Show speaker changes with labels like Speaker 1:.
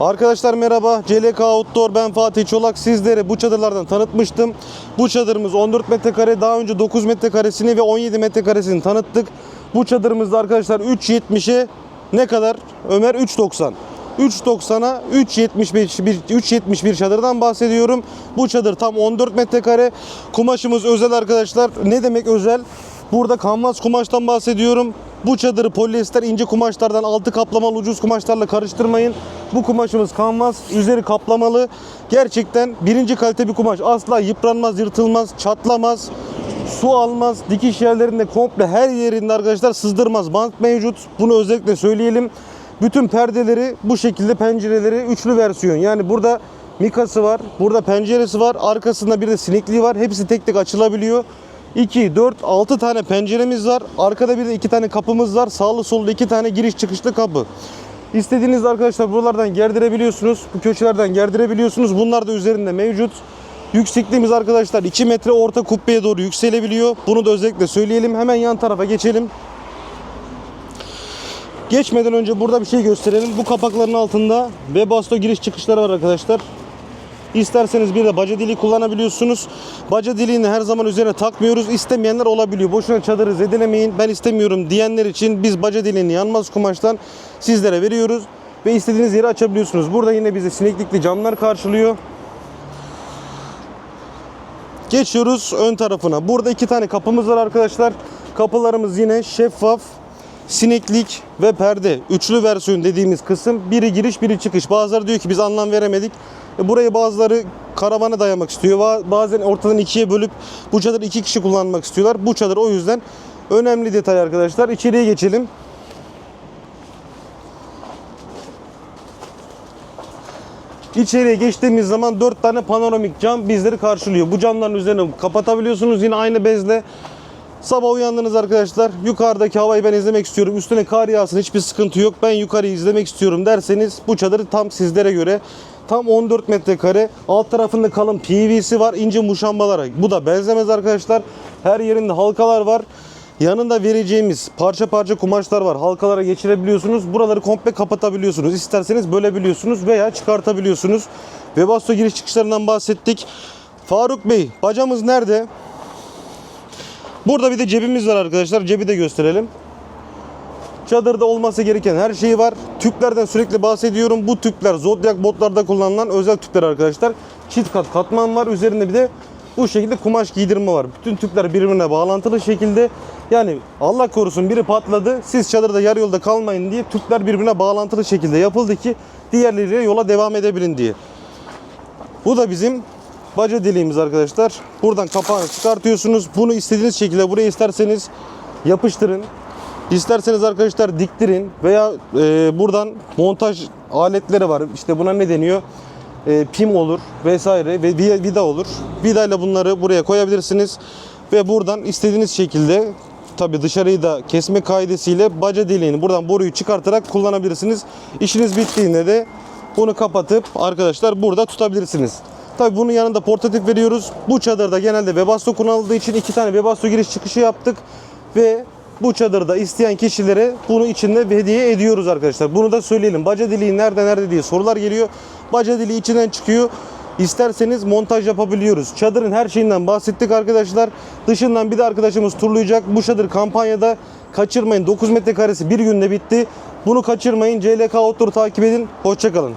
Speaker 1: Arkadaşlar merhaba. CLK Outdoor ben Fatih Çolak. Sizlere bu çadırlardan tanıtmıştım. Bu çadırımız 14 metrekare. Daha önce 9 metrekaresini ve 17 metrekaresini tanıttık. Bu çadırımızda arkadaşlar 3.70'e ne kadar? Ömer 3.90. 3.90'a 3.75 bir 3.71 çadırdan bahsediyorum. Bu çadır tam 14 metrekare. Kumaşımız özel arkadaşlar. Ne demek özel? Burada kanvas kumaştan bahsediyorum. Bu çadırı polyester ince kumaşlardan altı kaplamalı ucuz kumaşlarla karıştırmayın. Bu kumaşımız kanvas, üzeri kaplamalı. Gerçekten birinci kalite bir kumaş. Asla yıpranmaz, yırtılmaz, çatlamaz, su almaz. Dikiş yerlerinde komple her yerinde arkadaşlar sızdırmaz. Bant mevcut. Bunu özellikle söyleyelim. Bütün perdeleri bu şekilde pencereleri üçlü versiyon. Yani burada mikası var, burada penceresi var, arkasında bir de sinekliği var. Hepsi tek tek açılabiliyor. 2, 4, 6 tane penceremiz var. Arkada bir de 2 tane kapımız var. Sağlı sollu 2 tane giriş çıkışlı kapı. İstediğiniz arkadaşlar buralardan gerdirebiliyorsunuz. Bu köşelerden gerdirebiliyorsunuz. Bunlar da üzerinde mevcut. Yüksekliğimiz arkadaşlar 2 metre orta kubbeye doğru yükselebiliyor. Bunu da özellikle söyleyelim. Hemen yan tarafa geçelim. Geçmeden önce burada bir şey gösterelim. Bu kapakların altında Webasto giriş çıkışları var arkadaşlar. İsterseniz bir de baca deliği kullanabiliyorsunuz. Baca deliğini her zaman üzerine takmıyoruz. İstemeyenler olabiliyor. Boşuna çadırı zedelemeyin. Ben istemiyorum diyenler için biz baca deliğini yanmaz kumaştan sizlere veriyoruz. Ve istediğiniz yeri açabiliyorsunuz. Burada yine bizi sineklikli camlar karşılıyor. Geçiyoruz ön tarafına. Burada iki tane kapımız var arkadaşlar. Kapılarımız yine şeffaf, sineklik ve perde. Üçlü versiyon dediğimiz kısım. Biri giriş, biri çıkış. Bazıları diyor ki biz anlam veremedik. E, Burayı bazıları karavana dayamak istiyor. Ba- Bazen ortadan ikiye bölüp bu çadırı iki kişi kullanmak istiyorlar. Bu çadır o yüzden önemli detay arkadaşlar. İçeriye geçelim. İçeriye geçtiğimiz zaman 4 tane panoramik cam bizleri karşılıyor. Bu camların üzerine kapatabiliyorsunuz yine aynı bezle. Sabah uyandınız arkadaşlar. Yukarıdaki havayı ben izlemek istiyorum. Üstüne kar yağsın hiçbir sıkıntı yok. Ben yukarıyı izlemek istiyorum derseniz bu çadır tam sizlere göre. Tam 14 metrekare. Alt tarafında kalın PVC var. ince muşambalara. Bu da benzemez arkadaşlar. Her yerinde halkalar var. Yanında vereceğimiz parça parça kumaşlar var. Halkalara geçirebiliyorsunuz. Buraları komple kapatabiliyorsunuz. İsterseniz bölebiliyorsunuz veya çıkartabiliyorsunuz. Webasto giriş çıkışlarından bahsettik. Faruk Bey, bacamız nerede? Burada bir de cebimiz var arkadaşlar. Cebi de gösterelim. Çadırda olması gereken her şey var. Tüplerden sürekli bahsediyorum. Bu tüpler Zodiac botlarda kullanılan özel tüpler arkadaşlar. Çift kat katman var. Üzerinde bir de bu şekilde kumaş giydirme var. Bütün tüpler birbirine bağlantılı şekilde. Yani Allah korusun biri patladı. Siz çadırda yarı yolda kalmayın diye tüpler birbirine bağlantılı şekilde yapıldı ki diğerleriyle yola devam edebilin diye. Bu da bizim baca deliğimiz arkadaşlar. Buradan kapağını çıkartıyorsunuz. Bunu istediğiniz şekilde buraya isterseniz yapıştırın. İsterseniz arkadaşlar diktirin veya e, buradan montaj aletleri var. İşte buna ne deniyor? E, pim olur vesaire ve vi- vida olur. Vidayla bunları buraya koyabilirsiniz ve buradan istediğiniz şekilde tabi dışarıyı da kesme kaidesiyle baca deliğini buradan boruyu çıkartarak kullanabilirsiniz. İşiniz bittiğinde de bunu kapatıp arkadaşlar burada tutabilirsiniz. Tabi bunun yanında portatif veriyoruz. Bu çadırda genelde Webasto kullanıldığı için iki tane Webasto giriş çıkışı yaptık ve bu çadırda isteyen kişilere bunu içinde hediye ediyoruz arkadaşlar. Bunu da söyleyelim. Baca deliği nerede nerede diye sorular geliyor. Baca deliği içinden çıkıyor. İsterseniz montaj yapabiliyoruz. Çadırın her şeyinden bahsettik arkadaşlar. Dışından bir de arkadaşımız turlayacak. Bu çadır kampanyada kaçırmayın. 9 metrekaresi bir günde bitti. Bunu kaçırmayın. CLK Outdoor takip edin. Hoşçakalın.